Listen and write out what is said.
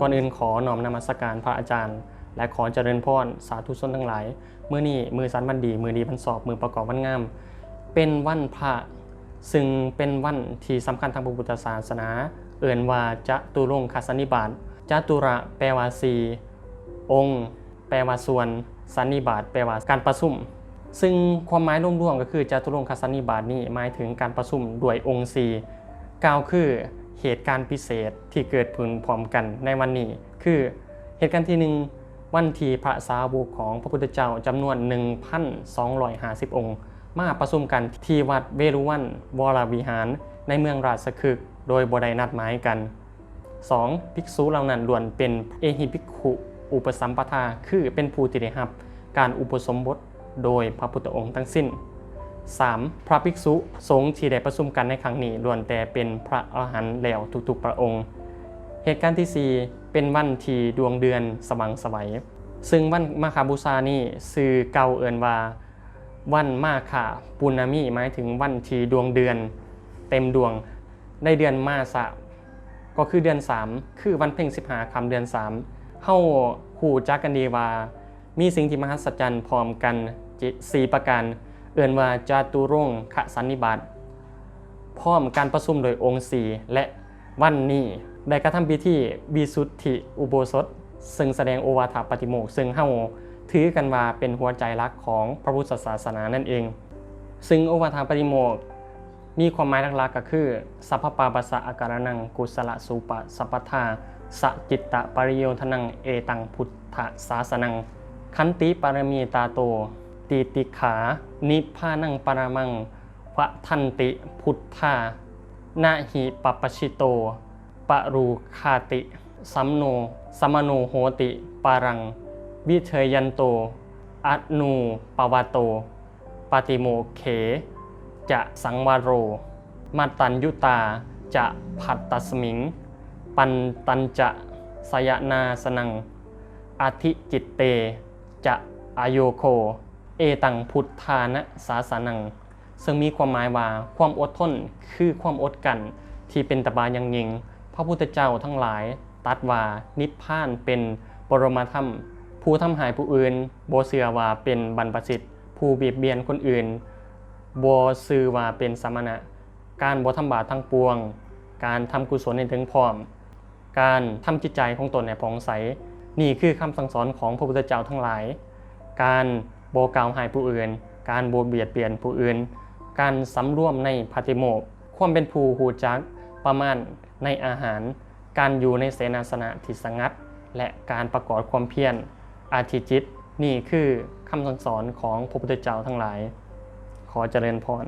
ก่อนอื่นขอน้อมนมัสการพระอาจารย์ และขอเจริญพรสาธุชนทั้งหลายเมื่อนี้มือสันวันดี มือดีพันสอบมือประกอบวันงาม เป็นวันพระซึ่งเป็นวันที่สำคัญทางพระพุทธศาสนา เอื่นว่าจะตุรงคสันนิบาตจตุระแปลว่าสีองค์ แปลว่าส่วนสันนิบาตแปลว่าการประชุมซึ่งความหมายรวมๆก็คือจตุรงคสันนิบาตนี้หมายถึงการประชุมด้วยองค์สีกล่าวคือ เหตุการณ์พิเศษที่เกิดขึ้นพร้อมกันในวันนี้ คือเหตุการณ์ที่หนึ่งวันที่พระสาวกของพระพุทธเจ้าจำนวน 1,250 องค์ มาประชุมกันที่วัดเวรุวันวรวิหารในเมืองราชคฤห์โดยบไดนัดหมายกัน 2. ภิกษุเหล่านั้นล้วนเป็นเอหิภิกขุ อุปสัมปทา คือเป็นผู้ที่ได้รับ การอุปสมบทโดยพระพุทธองค์ทั้งสิ้น 3. พระภิกษุสงฆ์ที่ได้ประชุมกันในครั้งนี้ล้วนแต่เป็นพระอรหันต์แล้วทุกๆพระองค์ เหตุการณ์ที่ 4 เป็นวันที่ดวงเดือนสว่างสวัย ซึ่งวันมาคาบูชานี่สื่อเก่าเอินว่า วันมาคาปุณมีหมายถึงวันที่ดวงเดือน เต็มดวงในเดือนมาสะก็คือเดือน 3 คือวันเพ็ญ15คำเดือน 3เฮาหูจักกันดีว่า มีสิ่งที่มหัศจรรย์พร้อมกันสี่ประการ เอื่นว่าจาตุรงคสันนิบาตพร้อมการประชุมโดยองค์สีและวันนี้ได้กระทำพิธีบีสุทธิอุโบสถ ซึ่งแสดงโอวาทปฏิโมกซึ่งเฮาถือกันว่าเป็นหัวใจหลักของพระพุทธศาสนานั่นเอง ซึ่งโอวาทปฏิโมกมีความหมายหลักๆก็คือ สัพพปาปัสสะอาการนังกุศลสูปะสัพพทาสจิตตะปริโยทนังเอตังพุทธศาสนังขันติปารมีตาโต ตีติขา นิพพานังปรมังวะทันติพุทธานาหิปปชิโต ปรูคาติ สัมโน สมโนโหติปารัง วิเทยันโต อัตนูปวาโต ปฏิโมเข จะสังวาโร มาตัญยุตา จะผัตตัสมิง ปันตันจะสยนาสนังอาทิจิตเต จะอโยโค เอตังพุทธานะสาสานัง ซึ่งมีความหมายว่าความอดทนคือความอดกันที่เป็นตบายังยิง พระพุทธเจ้าทั้งหลาย ตัดว่านิพพานเป็นปรมาธรรม ผู้ทำหายผู้อื่นโบเสือว่าเป็นบรรพสิทธิ์ผู้เบียดเบียนคนอื่นโบซือว่าเป็นสมณะ การบ่ทำบาปทั้งปวง การทำกุศลในถึงพร้อม การทำจิตใจของตนให้ผ่องใส นี่คือคำสั่งสอนของพระพุทธเจ้าทั้งหลาย การ บกล่าวหายผู้อื่น การโบเบียดเบียนผู้อื่น การสำรวมในปฏิโมกข์ความเป็นผู้หูจักประมาณในอาหาร การอยู่ในเสนาสนะที่สงัด และการประกอบความเพียรอาธิจิต นี่คือคำสั่งสอนของพระพุทธเจ้าทั้งหลาย ขอเจริญพร